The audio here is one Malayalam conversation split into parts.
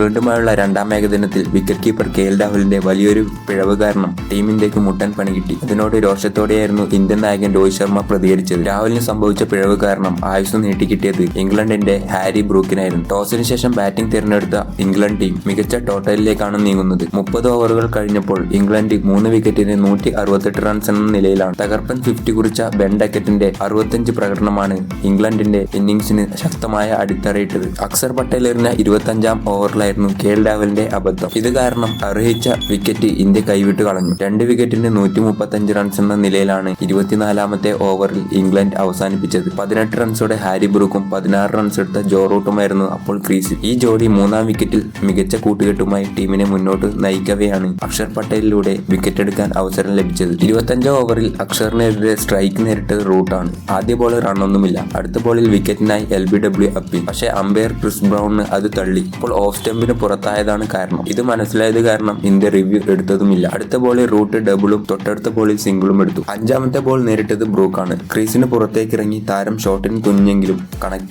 ഇംഗ്ലണ്ടുമായുള്ള രണ്ടാം ഏകദിനത്തിൽ വിക്കറ്റ് കീപ്പർ കെ എൽ രാഹുലിന്റെ വലിയൊരു പിഴവ് കാരണം ടീമിന്റേക്ക് മുട്ടൻ പണി കിട്ടി. ഇതിനോട് രോഷത്തോടെയായിരുന്നു ഇന്ത്യൻ നായകൻ രോഹിത് ശർമ്മ പ്രതികരിച്ചത്. രാഹുലിന് സംഭവിച്ച പിഴവ് കാരണം ആയുസ് നീട്ടിക്കിട്ടിയത് ഇംഗ്ലണ്ടിന്റെ ഹാരി ബ്രൂക്കിനായിരുന്നു. ടോസിന് ശേഷം ബാറ്റിംഗ് തിരഞ്ഞെടുത്ത ഇംഗ്ലണ്ട് ടീം മികച്ച ടോട്ടലിലേക്കാണ് നീങ്ങുന്നത്. മുപ്പത് ഓവറുകൾ കഴിഞ്ഞപ്പോൾ ഇംഗ്ലണ്ട് മൂന്ന് വിക്കറ്റിന് നൂറ്റി അറുപത്തെട്ട് റൺസ് എന്ന നിലയിലാണ്. തകർപ്പൻ ഫിഫ്റ്റി കുറിച്ച ബെൻ ഡക്കറ്റിന്റെ അറുപത്തഞ്ച് പ്രകടനമാണ് ഇംഗ്ലണ്ടിന്റെ ഇന്നിംഗ്സിന് ശക്തമായ അടിത്തറയിട്ടത്. അക്സർ പട്ടേൽ എറിഞ്ഞ ഇരുപത്തഞ്ചാം ഓവറിലായിരുന്നു കെ എൽ രാഹുലിന്റെ അബദ്ധം. ഇത് കാരണം അർഹിച്ച വിക്കറ്റ് ഇന്ത്യ കൈവിട്ട് കളഞ്ഞു. രണ്ട് വിക്കറ്റിന് നൂറ്റി മുപ്പത്തഞ്ച് റൺസ് എന്ന നിലയിലാണ് ഇരുപത്തിനാലാമത്തെ ഓവറിൽ ഇംഗ്ലണ്ട് അവസാനിപ്പിച്ചത്. പതിനെട്ട് റൺസോടെ ഹാരി ബ്രൂക്കും പതിനാറ് റൺസ് എടുത്ത ജോ റൂട്ടുമായിരുന്നു അപ്പോൾ ക്രീസിൽ ഈ ജോഡി മൂന്നാം വിക്കറ്റിൽ മികച്ച കൂട്ടുകെട്ടുമായി ടീമിനെ മുന്നോട്ട് നയിക്കവെയാണ് അക്ഷർ പട്ടേലിലൂടെ വിക്കറ്റ് എടുക്കാൻ അവസരം ലഭിച്ചത്. ഇരുപത്തഞ്ചാം ഓവറിൽ അക്ഷറിനെതിരെ സ്ട്രൈക്ക് നേരിട്ടത് റൂട്ടാണ്. ആദ്യ ബോൾ റണ്ണൊന്നുമില്ല. അടുത്ത ബോളിൽ വിക്കറ്റിനായി എൽ ബി ഡബ്ല്യു അപ്പി പക്ഷേ അമ്പയർ ക്രിസ് ബ്രൗണിന് അത് തള്ളി. ഇപ്പോൾ ഓഫ് സ്റ്റംപിന് പുറത്തായതാണ് കാരണം. ഇത് മനസ്സിലായത് കാരണം ഇന്ത്യ റിവ്യൂ എടുത്തതുമില്ല. അടുത്ത ബോളിൽ റൂട്ട് ഡബിളും തൊട്ടടുത്ത ബോളിൽ സിംഗിളും എടുത്തു. അഞ്ചാമത്തെ ബോൾ നേരിട്ടത് ബ്രൂക്കാണ് ക്രീസിന് പുറത്തേക്ക് ഇറങ്ങി താരം ഷോട്ടിന് തുനിഞ്ഞെങ്കിലും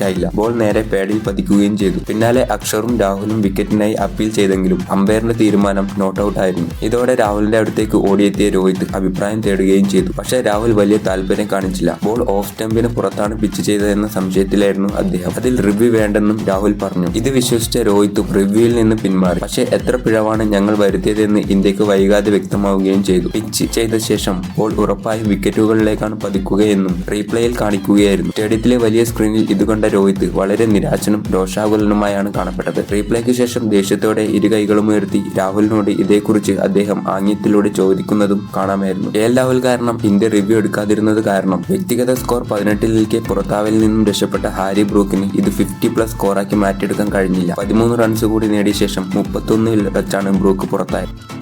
ആയില്ല. ബോൾ നേരെ പാഡിൽ പതിക്കുകയും ചെയ്തു. പിന്നാലെ അക്ഷറും രാഹുലും വിക്കറ്റിനായി അപ്പീൽ ചെയ്തെങ്കിലും അമ്പയറിന്റെ തീരുമാനം നോട്ട് ഔട്ട് ആയിരുന്നു. ഇതോടെ രാഹുലിന്റെ അടുത്തേക്ക് ഓടിയെത്തിയ രോഹിത് അഭിപ്രായം തേടുകയും ചെയ്തു. പക്ഷേ രാഹുൽ വലിയ താല്പര്യം കാണിച്ചില്ല. ബോൾ ഓഫ് സ്റ്റംപിന് പുറത്താണ് പിച്ച് ചെയ്തതെന്ന സംശയത്തിലായിരുന്നു അദ്ദേഹം. അതിൽ റിവ്യൂ വേണ്ടെന്നും രാഹുൽ പറഞ്ഞു. ഇത് വിശ്വസിച്ച രോഹിത്തും റിവ്യൂവിൽ നിന്ന് പിന്മാറി. പക്ഷേ എത്ര പിഴവാണ് ഞങ്ങൾ വരുത്തിയതെന്ന് ഇന്ത്യയ്ക്ക് വൈകാതെ വ്യക്തമാവുകയും ചെയ്തു. പിച്ച് ചെയ്ത ശേഷം ബോൾ ഉറപ്പായും വിക്കറ്റുകളിലേക്കാണ് പതിക്കുകയെന്നും റീപ്ലേയിൽ കാണിക്കുകയായിരുന്നു. സ്റ്റേഡിയത്തിലെ വലിയ സ്ക്രീനിൽ ഇത് കണ്ട രോഹിത് വളരെ നിരാശനും രോഷാകുലനുമായാണ് കാണപ്പെട്ടത്. റീപ്ലേക്ക് ശേഷം ദേഷ്യത്തോടെ ഇരു കൈകളും ഉയർത്തി രാഹുലിനോട് ഇതേക്കുറിച്ച് അദ്ദേഹം ആംഗ്യത്തിലൂടെ ചോദിക്കുന്നതും കാണാമായിരുന്നു. എൽ. രാഹുൽ കാരണം ഇന്ത്യ റിവ്യൂ എടുക്കാതിരുന്നത് കാരണം വ്യക്തിഗത സ്കോർ പതിനെട്ടിലേക്ക് പുറത്താവലിൽ നിന്നും രക്ഷപ്പെട്ട ഹാരി ബ്രൂക്കിന് ഇത് ഫിഫ്റ്റി പ്ലസ് സ്കോറാക്കി മാറ്റിയെടുക്കാൻ കഴിഞ്ഞില്ല. പതിമൂന്ന് റൺസ് കൂടി നേടിയ ശേഷം മുപ്പത്തൊന്നിൽ വെച്ചാണ് ബ്രൂക്ക് പുറത്തായത്.